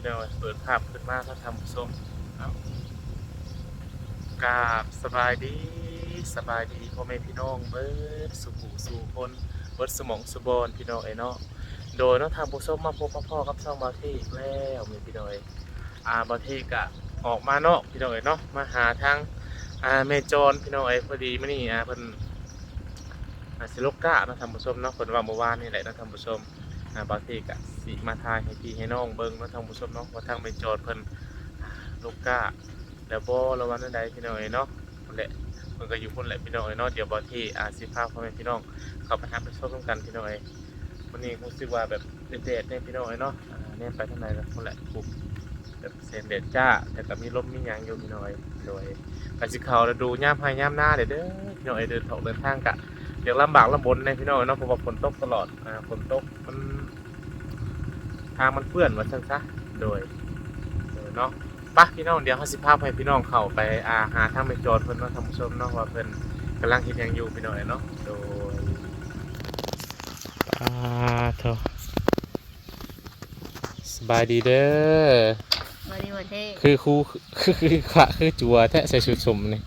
เดี๋ยวเปิดภาพขึ้นมาถ้าทำผู้ชมกราบสบายดีสบายดีพ่อแม่พี่น้องเบิดสุขุสู่คนเบิดสมองสุบอนพี่น้องไอ้เนาะโดยเนาะทางผู้ชมมาพบมาพ่อกับช่องบาที่แล้วมีพี่น้อยอ่าบาที่กะออกมาเนาะพี่น้องเอ้ยเนาะมาหาทางอ่าเมจอนพี่น้องเอ้พอดีมื้อนี้อ่าเพิ่นอ่าสิลกกะเนาะทำผู้ชมเนาะเพิ่นว่าเมื่อวานนี่แหละเนาะทำผู้ชม อ่าบางทีก็สิมาทายให้พี่ให้น้องเบิ่งว่าทางผู้ชมเนาะว่าทางไปโจทย์เพิ่นลูกก้าแล้วบ่ระวังนั่นใดพี่น้องเอ้ยเนาะนั่นแหละเพิ่นก็อยู่พุ่นแหละพี่น้องเอ้ยเนาะเดี๋ยวบางทีอาสิพาพ่อแม่พี่น้องเข้าไปหาไปชมกันพี่น้องเอ้ยวันนี้รู้สึกว่าแบบเด็ดๆเนี่ยพี่น้องเอ้ยเนาะเนี่ยไปทางไหนแล้วพุ่นแหละปุ๊บแบบเสียงเด็ดจ้า แต่ก็มีลมมียังอยู่พี่น้องเอ้ยโดยก็สิเขาแล้วดูย่ามให้ย่ามหน้าเด้อเด้อพี่น้องเอ้ยเดินทางเดินทางกะเดี๋ยวลำบากลำบนในพี่น้องเนาะเพราะว่าฝนตกตลอดอ่าฝนตกมัน ทางมันเปื้อนว่าซั่นซะโดยโดยเนาะปะพี่น้องเดี๋ยวเขาสิพาให้พี่น้องเข้าไปอาหาทางไปจอดเพิ่นเนาะท่านผู้ชมเนาะว่าเพิ่นกำลังเฮ็ดหยังอยู่พี่น้องเนาะโดยอ่าเถอะสบายดีเด้อวันนี้วันที่คือครูคือคือขะคือจัวแท้ใส่ชุดสมนี่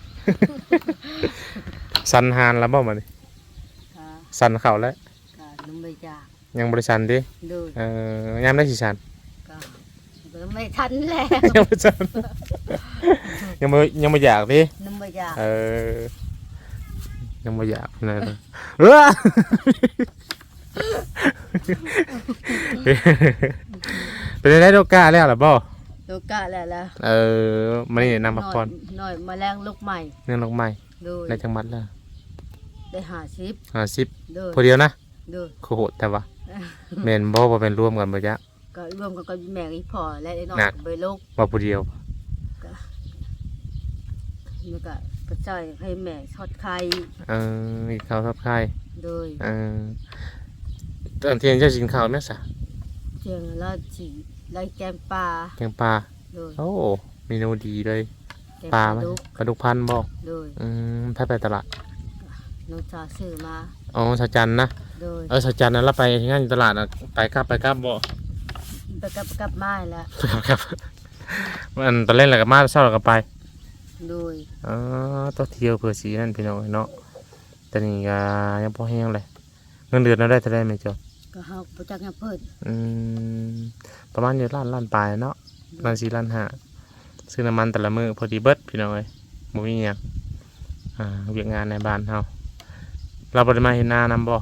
สันหานแล้วบ่มานี่ค่ะสันเข่าแล้ว ค่ะนุ่มใบจาก ยังบริสันดิดูเอ่อยามได้สิสันก็ก็ไม่ทันแล้วยังบริสันยังไม่ยังไม่อยากดินุ่มใบจากเออยังไม่อยากนะเออเป็นได้โดกาแล้วหรอบ่โลกะแล้วละเออมานี่นำพักผ่อนหน่อยแมาแรงลูกใหม่เนื่องลงใหม่ดูได้จังหวัดแล้วได้หาซิปห้าสิบดูพอเดียวนะดูโคโหดแต่ว่า เมนบ่บ่เป็นร่วมกันบ่จ๊ะ ก็รวมกันกับแม่อีพอและไอ้น้องน่ะใบลูกว่าผู้เดียวแล้วก็กระจายให้แม่ทอดไข่เอออีกข้าวทับไข่โดยเออตอนเที่ยงเจ้ากินข้าวไหมสะเชียงละจีไล่แกงปลาแกงปลาโดยโอ้เมนูดีเลยแกงปปลาลาไหมดุกปลาดุกพันธุ์บ่โดยอืมถ้าไปตลาดน้องชาซื้อมา อ๋อสาวจันทร์นะโดยเออสาวจันทร์นั้นเราไปที่งานอยู่ตลาดนะไปกลับไปกลับบ่ไปกับกับไม้แล้วครับมันตอนเล่นอะไรกับมาเศร้าแล้วก็ไปโดยอ๋อต้องเที่ยวเพื่อสีนั่นพี่น้องเนาะแต่นี่ก็ยังพอแห้งเลยเงินเดือนเราได้เท่าไรไหมจ๊ะก็เฮาบ่จักยังเพิ่นอืมประมาณอยู่ล้านล้านปลายเนาะล้านสี่ล้านห้าซื้อน้ำมันแต่ละมือพอดีเบิดพี่น้องเอ้ยบ่มีหยังอ่าเวียกงานในบ้านเฮา เราบ่ได้มาเห็นหน้านำบ่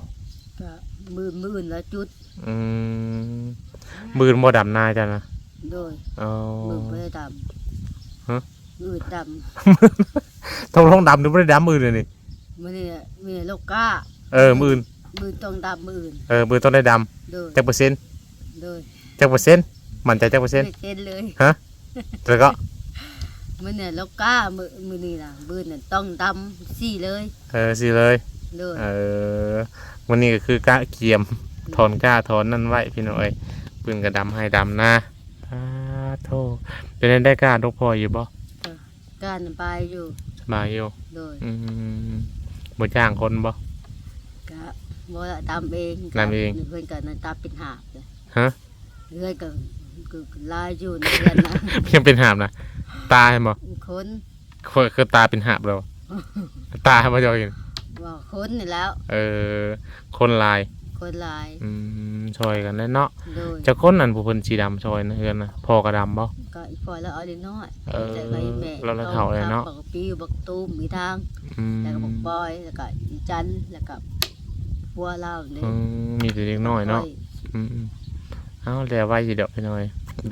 ก็มื่นมื่นละจุดอืมมือนบ่ดำนาจ้ะนะโดยอ๋อ มือบ่ได้ดฮะำมือดทงทงดำหรือบ่ได้ดำมือเลยนี่ำมือนี่มีโลกก้าเออมืออื่นมือต้องดำมืออื่นเออมือต้องได้ดโดยำจักเปอร์เซ็นต์โดยจักเปอร์เซ็นต์มั่นใจจักเปอร์เซ็นต์ไม่เต้นเลยแล้วก็มือเนี่ยโลกก้ามือมือนี่น่ะมือเนี่ยต้องดำสี่เลย เออสิเลย โดยเออวันนี้ก็คือกะเกียมถอนกล้าถอนนั่นไว้พี่น้องเอ้ยปืนกระดำให้ดำนะอ้าโทเป็นได้ได้กล้าทุกพออยู่บ่การไปอยู่สบายอยู่โดยอืมบ่จ้างคนบ่ก็บ่ได้ดำเองดำเองเพื่อนก็นั่นตาเป็นหาบเลยฮะเพื่อนก็ก็ลายอยู่ในเรือนนะเพียงเป็นหาบนะตาเห็นบ่คนคือคือตาเป็นหาบเราตาบ่จอย ว่าคนนี่แล้ว เออ คนลาย คนลายอืมช่วยกันแล้วเนาะโดยจะคนนั้นผู้เพิ่นสีดำช่วยนะเฮือนนะพอกระดำบ่ ก็อีพอแล้วเอาเล็กน้อยเออแต่ก็อีแม่เราละเท่าเลยเนาะ บักปีบักตูมมีทาง อืมแล้วก็บักบอยแล้วก็อีจันแล้วก็บัวเล่าเนี่ยอืมมีแต่เล็กน้อยเนาะอืมๆเอาแล้วไว้สิเดอกไปหน่อย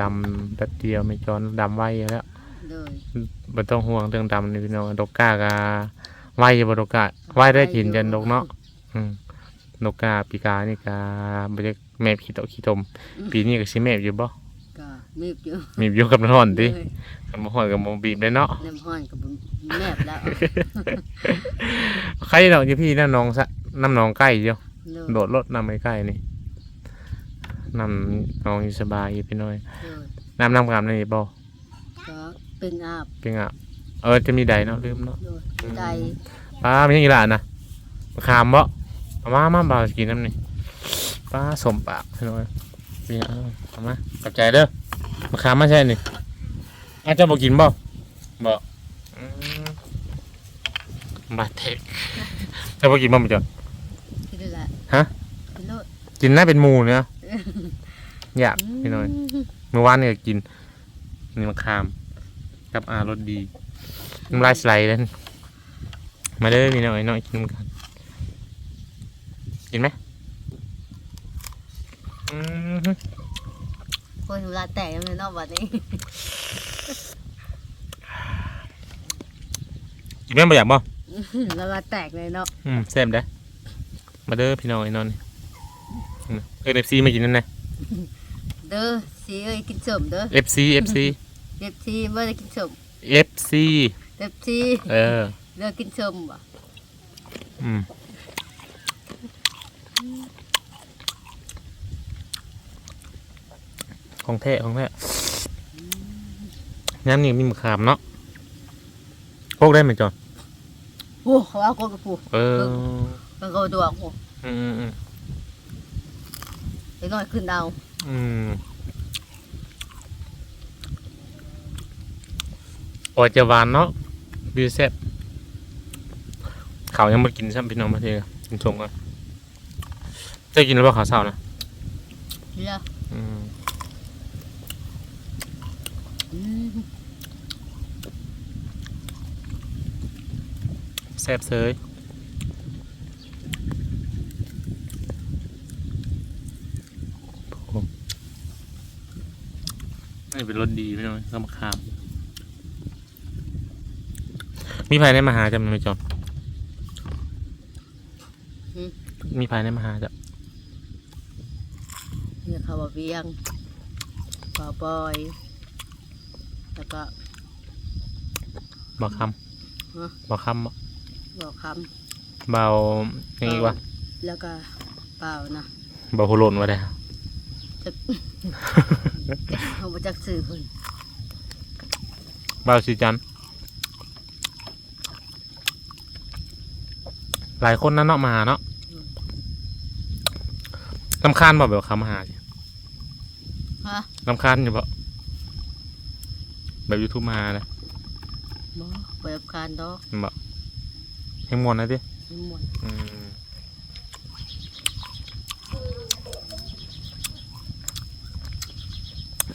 ดำแป๊บเดียวไม่จอนดำไว้อยู่แล้ว โดยบ่ต้องห่วงเรื่องดำนี่พี่น้องดอกกากา ไว้อยู่บ่ดอกกาไว้ได้กินจันดอกเนาะอืมดอกกาปีกานี่กาบ่ได้แม่ขี้ตอกขี้ตม ปีนี้ก็สิแม่อยู่บ่ก็มีบอยู่มีอยู่กับน้ำร้อนติเลยกันบ่ฮ้อนกับบ่บีบได้เนาะ น้ำห้อนกับแนบแล้วใครดอกอยู่พี่น้ำหนองซะน้ำหนองใกล้อยู่โดยโดดรถน้ำใกล้ๆนี่น้ำหนองอยู่สบายอยู่พี่น้อยโดยน้ำน้ำกามนี่บ่ก็เป็นอาบ เป็นอะ เออจะมีใดเนาะลืมเนาะโดยใจป้ามีอย่างอีหลานนะมะขามบ่เอามามาบ่าวกินน้ำนี่ป้าสมปากพี่น้อยพี่เอาเอามาขอบใจเด้อมะขามไม่ใช่นี่อาจจะบอกกินบ่บ่อืมบาดเทคจะบอกกินบ่มั้งจ๊ะ กินได้ละฮะ กินโลดกินน่าเป็นหมูเนี่ยอยากพี่น้อย เมื่อวานเนี่ยกินนี่มะขาม กับอารสดี น้ำลายสไลด์เลยมาเด้อพี่น้อยน้อยกินกันกินไหมอืมคนเวลาแตกยังไงเนอกวันนี้กินแม่บ่อยากบ่เวลาแตกเลยเนาะอืมแซ่บเด้อมาเด้อพี่น้อยนอนอืมเอฟซีมากินนั่นไงเด้อสีเอ้ยกินสมเด้อเอฟซีเอฟซีเด็บซีเมื่อได้กินสมเอฟซี เด็บซีเออ เลิกกินสมบ่อืมของแท้ของแท้น้ำนี่มีมะขามเนาะพกได้ไหมจอนโอ้เขาเอาคนกับผู้เออมันก็ดวงโอ้อืมอืมไอ้น้อยขึ้นเอาอืมโอ้ยจะหวานเนาะ ดีแซ่บเขาวยังไม่กินซ้ำพี่น้องมาเทกินชงก่อนจะกินหรือเปล่าข้าวเช้านะเลิกอืมอืมแซ่บเซยผมนี่เป็นรสดีพี่น้องก็มาขาม มีภายในมาหาจำไหมจอมมีภายในมาหาจ้ะเนี่ยเขาว่าเวียงบ่าวบอย แล้วก็ บอกคฮะำบอกคำบ่บ่าวคเบาอย่างงี้วะำแล้วก็เปล่านะเบาหัวโลนวะเด้จะ เขาบ่จักสื่อเพิ่นเบาสีจันทร์ หลายคนนั่นเนาะมาหาเนาะลำคาญบ่แบบเขามาหาสิฮะลำคาญอยู่บ่แบบยูทูบมาหาเลยบ่บ่รับการดอกบ่ให้มวนนะดินิมนต์อืม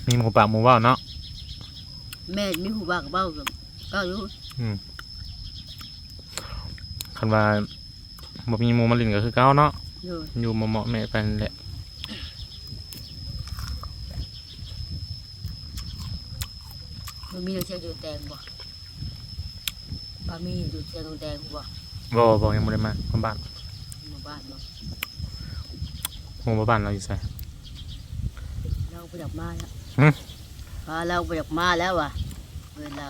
มีหมูป่าหมูว่าวเนาะแม่มีหูบากเบ้ากับก็อยู่คันว่า บ่มีหมูมาลินก็คือเก้าเนาะอยู่อยู่เหมาะๆแม่ไปนั่นแหละมันมีน้ำเชียวอยู่แดงบ่ปลามีอยู่เชียวแดงบ่บ่บ่ยังบ่ได้มามาบ้านหมู่บ้านบ่หมูมาบ้านเราอยู่ไส เราไปดับมาแล้วหึพาเราไปดับมาแล้วว่ะเวลา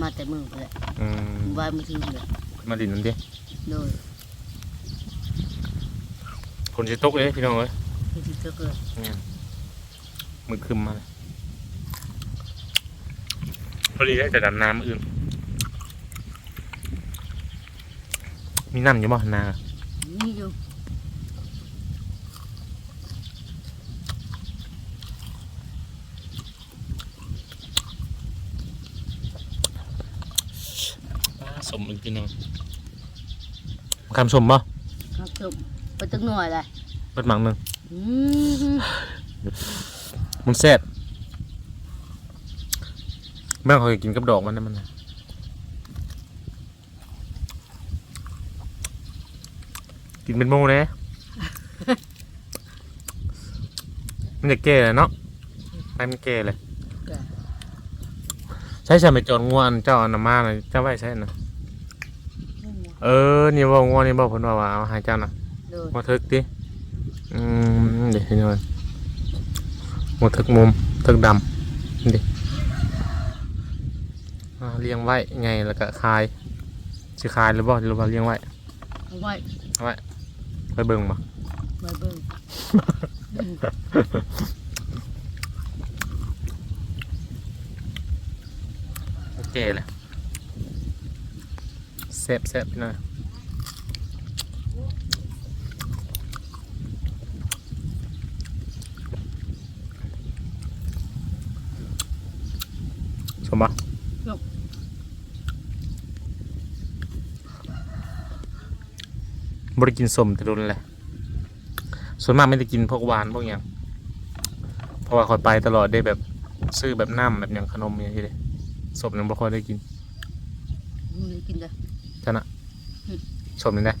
มาแต่มือไปแหละอืมหมู่บ้านมันถึงเลยมาลินนั่นดิโดย คนสิตกเลยพี่น้องเอ้ยที่ที่เกิดเนี่ยมือคึมมาเลยพอดีได้แต่ดำน้ำมื้ออื่น มีน้ำอยู่บ่นานี่อยู่สมอีกพี่น้องคำสมบ่ครับจบ ไปตั้งหน่อยเลยเบิดหมังหนึงอืมมันแซ่บแม่งเขาอยากกินกับดอกมันนะมันน่ะกินเป็นโมเลย มันจะแก่เลยเนาะไปมันแก่เลยแกใช่ใช่ไปจอดงัวอันเจ้าอันนามาเลยเจ้าไว้ใช่นะเออ นี่บอกงัวนี่บอกผลว่าว่าเอาใหายเจ้านะ โดยมาทึกดิอืมเดี๋ยวให้หน่อยมาทึกมุมทึกดำนี่ดิอ่าเลี้ยงไว้ไงแล้วก็คายสิคายหรือบ่หรือว่าเลี้ยงไว้เอาไว้ไปเบิ่งมาไว้เบิ่งโอเคเลยแซ่บแซ่บพี่น้อ ยมบ่ยกบริกินสมแต่รุนเลยส่วนมากไม่ได้กินพวกหวานพวกอย่างเพราะว่าคอยไปตลอดได้แบบซื้อแบบน้ำแบบอย่างขนมอย่างนี้เลยสมยังบ่ค่อยได้กินไม่ได้กินเลยจ้ะนะอืมสมนี่ได้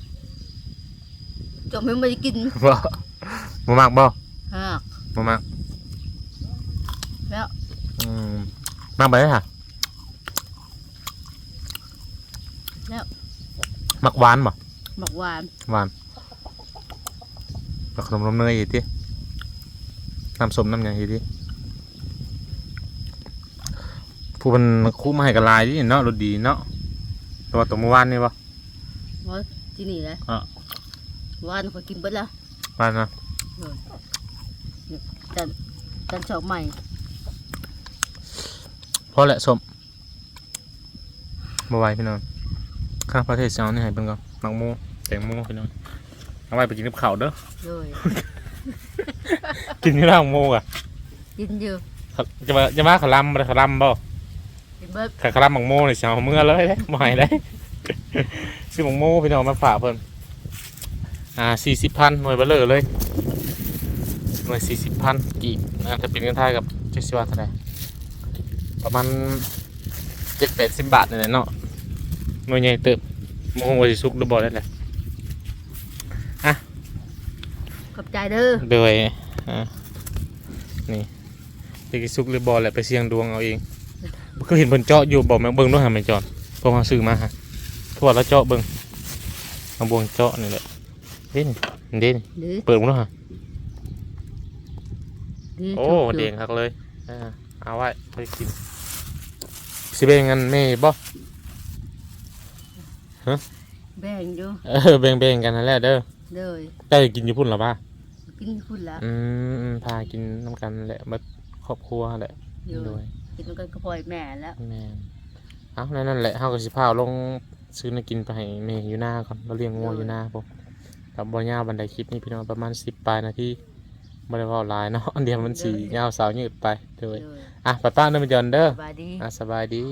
จบไม่ไม่ได้กินบ่บ่มากบ่ฮะบ่มาก แล้ว อืม มากไปเลยค่ะแล้ว มักหวานบ่หมักหวานหวานแล้วขนมนมเนยอีกทีน้ำส้มน้ำหยังอีกทีผู้มันคู่มาให้กับลายนี่เนาะรสดีเนาะแต่ว่าตัวเมื่อวานนี่บ่ว่าที่นี่เลยอะหวานก็กินเบิดแล้ววานนะจันจันชอบใหม่ พอแหละส้มบ่ไหวพี่น้องข้างประเทศเจ้านี่ให้เบิ่งก่อนมักโมแตงโมพี่น้องเอาไว้ไปกินกับข้าวเด้อเลยกินที่ร้านโมอะกินอยู่จะมาจะมาขาวลำบ่ได้ขาวลำบ่กินเบิดขายขาวลำมักโมนี่สิเอาเมื่อเลยเด้บ่ให้ได้ซื้อมักโมพี่น้องมาฝากเพิ่นอ่า40,000หน่วยเบลอเลยหน่วย40,000กีบอ่าถ้าเป็นเงินไทยกับจักสิว่าเท่าไหร่ ประมาณ7-80บาทนี่แหละเนาะหน่วยใหญ่เติบโมโหว่าสิสุกหรือบ่ได้แหละขอบใจเด้อโดยอ่านี่เด็กซุกหรือบอลแหละไปเสี่ยงดวงเอาเองก็เห็นเพิ่นเจาะอยู่บอกแม่เบิ่งด้วยหาไม่จอนเพราะว่าซื้อมาฮะทั่วแล้วเจาะเบิ่งเอาบวงเจาะนี่แหละเด่นเด่นหรือเปิดมั้งฮะหรือโอ้ถูกเด้งคักเลยอ่าเอาไว้ไปกิน สิเป็นงั้นแม่บ่แบ่งอยู่เออแบ่งๆกันนั่นแหละเด้อเลยเจ้าจะกินอยู่พุ่นหรอป่ะกินคุณละอืมอืมพากินน้ำกันแหละมาครอบครัวแหละอยู่ด้วยกินกันก็พลอยแม่แล้วแม่นเอ้านั่นแหละเฮาก็สิพาลงซื้อในกินไปให้แม่อยู่หน้าก่อนเราเลี้ยงงัวอยู่หน้าผมกับบ่ยาวบันไดคลิปนี้พี่น้องประมาณ10ปลายนาที บ่ได้เว้าหลายเนาะอันเดียวมันสิยาวสาวยืดไปเด้อเลยอะไปป้าเด้อมาจอนเด้อสบายดี อะสบายดี